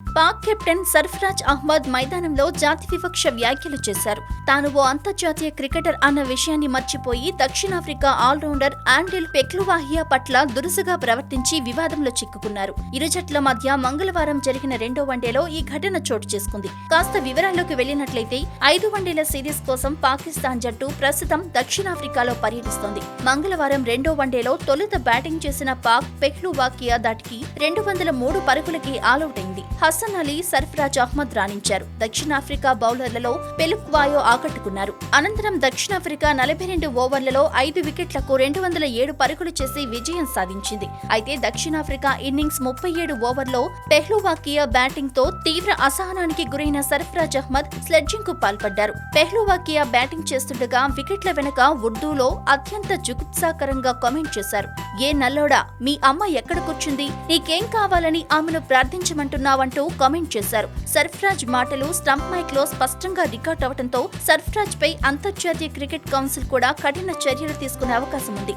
Pak captain Sarfaraz Ahmed మైదానంలో జాతి వివక్ష వ్యాఖ్యలు చేశారు. తాను ఓ అంతర్జాతీయ క్రికెటర్ అన్న విషయాన్ని మర్చిపోయి దక్షిణాఫ్రికా ఆల్రౌండర్ ఆండిల్ పెక్లువాహియా పట్ల దురుసుగా ప్రవర్తించి వివాదంలో చిక్కుకున్నారు. ఇరు జట్ల మధ్య మంగళవారం జరిగిన రెండో వన్డేలో ఈ ఘటన చోటు చేసుకుంది. కాస్త వివరాల్లోకి వెళ్ళినట్లయితే ఐదు వన్డేల సిరీస్ కోసం పాకిస్తాన్ జట్టు ప్రస్తుతం దక్షిణాఫ్రికాలో పర్యటిస్తోంది. మంగళవారం రెండో వన్డేలో తొలుత బ్యాటింగ్ చేసిన పాక్ పెహ్లువాకియా దాటికి రెండు వందల మూడు పరుగులకి ఆలౌట్ అయింది. హసన్ అలీ సర్ఫరాజ్ అహ్మద్ రాణించారు. దక్షిణాఫ్రికా బౌలర్లలో పెలుక్వాయో ఆకట్టుకున్నారు. అనంతరం దక్షిణాఫ్రికా నలభై రెండు ఓవర్లలో ఐదు వికెట్లకు రెండు వందల ఏడు పరుగులు చేసి విజయం సాధించింది. అయితే దక్షిణాఫ్రికా ఇన్నింగ్స్ ముప్పై ఏడు ఓవర్లో పెహ్లువాకియా బ్యాటింగ్తో తీవ్ర అసహనానికి గురైన సర్ఫరాజ్ అహ్మద్ స్లెడ్జింగ్కు పాల్పడ్డారు. పెహ్లువాకియా బ్యాటింగ్ చేస్తుండగా వికెట్ల వెనుక ఉర్దూలో అత్యంత జుగుప్సాకరంగా కామెంట్ చేశారు. ఏ నల్లోడా మీ అమ్మ ఎక్కడ కూర్చుంది? నీకేం కావాలని ఆమెను ప్రార్థించమంటున్నావంటూ కామెంట్ చేశారు. సర్ఫరాజ్ మాటలు స్టంప్ మైక్లో స్పష్టంగా రికార్డ్ అవడంతో సర్ఫరాజ్ పై అంతర్జాతీయ క్రికెట్ కౌన్సిల్ కూడా కఠిన చర్యలు తీసుకునే అవకాశం ఉంది.